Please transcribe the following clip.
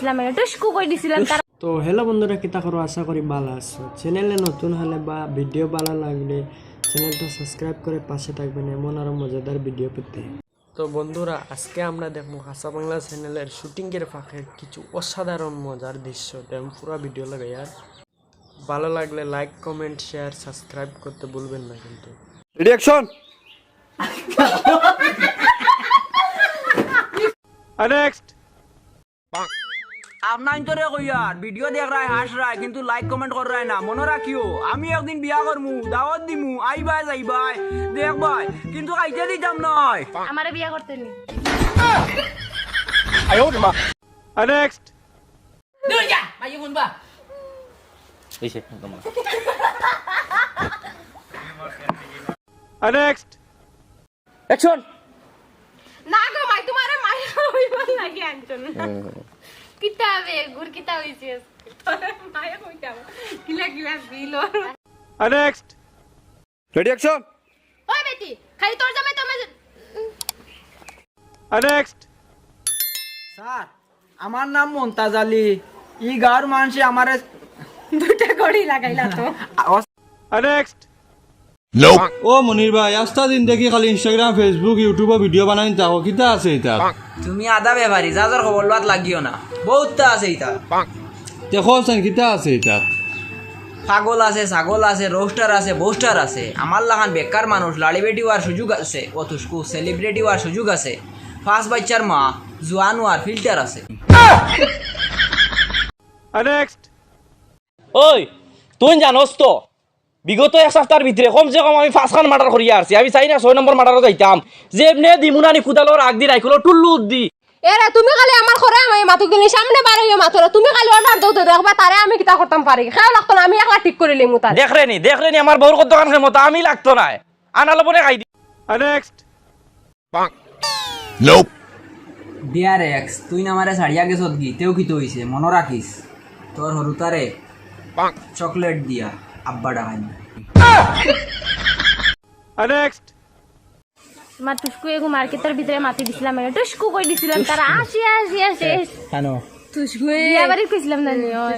দিছিলাম মানে টুসকু দিছিলাম তার তো হ্যালো বন্ধুরা কিতা করো আশা করি ভালো আছো? চ্যানেলে নতুন হলে বা ভিডিও ভালো লাগলে চ্যানেলটা সাবস্ক্রাইব করে পাশে থাকবেন এমন আরও মজাদার ভিডিও পেতে। তো বন্ধুরা আজকে আমরা দেখব হাসা বাংলা চ্যানেলের শুটিংয়ের ফাঁকে কিছু অসাধারণ মজার দৃশ্য। দেখুন পুরো ভিডিও লাগে আর ভালো লাগলে লাইক কমেন্ট শেয়ার সাবস্ক্রাইব করতে ভুলবেন না কিন্তু। রিয়াকশন নেক্সট আপনার তোরে কইয়ার ভিডিও দেখ রায় হাস রায় কিন্তু লাইক কমেন্ট কর রায় না। মনে রাখিও আমি একদিন বিয়া করমু দাওয়াত দিমু আইবাই যাইবাই দেখ ভাই কিন্তু খাইতে দিতাম নয়। আমারে বিয়া করতে নি। নেক্সট নেক্সট অ্যাকশন না গো মাই তোমারে মাই হইবার লাগে আনছন কিতাবে আমার নাম মমতাজ আলী ই গাঁর মানুষে আমার দুইটা গড়ি লাগাইলা তো ও মনির ভাই আস্তা দিন দেখি খালি ইনস্টাগ্রাম ফেসবুক ইউটিউবে ভিডিও বানাই থাকো কিতা আছে এটা তুমি আদা ব্যাপারী যাদের খবর লোয়াত লাগিও না বহুতটা আছে ইতা দেখো কিতা আছে এটা পাগল আছে ছাগল আছে রোস্টার আছে বোস্টার আছে। আমার লাগান বেকার মানুষ লাড়ি বেটি হওয়ার সুযোগ আছে অতুষ্কু সেলিব্রিটি হওয়ার সুযোগ আছে। ফার্স্ট বাচ্চার মা জোয়ান হওয়ার ফিল্টার আছে। নেক্সট। ওই তুই জানোস তো বিগত এক সপ্তাহের ভিতরে কমসে কম আমি পাঁচখান মার্ডার করিয়া আসছি আমি চাই না ছয় নম্বর মার্ডারও যাইতাম যে এমনি দিমুনানি কুদালোর আগ দি রাইখলো টুল্লু দি। এরা তুমি খালি আমার ঘরে আমি মাথু কিনি সামনে বার হইয়া মাথুরা তুমি খালি অর্ডার দাও তো দেখবা তারে আমি কিতা করতাম পারি খেয়াল লাগতো না আমি একলা ঠিক করে লিমু তার দেখলেনি দেখলেনি আমার বউর কত দোকান খেমতো আমি লাগতো না আনা লবনে খাই দি। নেক্সট। ডিয়ার এক্স তুই না আমারে ছাড়িয়া গেছত গি তেও কি হইছে মনে রাখিস তোর হরুতারে চকলেট দিয়া আব্বা ডাকাই নেক্সট। তোমার টুসকু এগু মার্কেটের ভিতরে মাতি দিছিলাম মানে। টুসকু কই দিছিলাম তারা আসি আসি আসি কেন টুসকু বিয়া বাড়ি কইছিলাম না নি ওই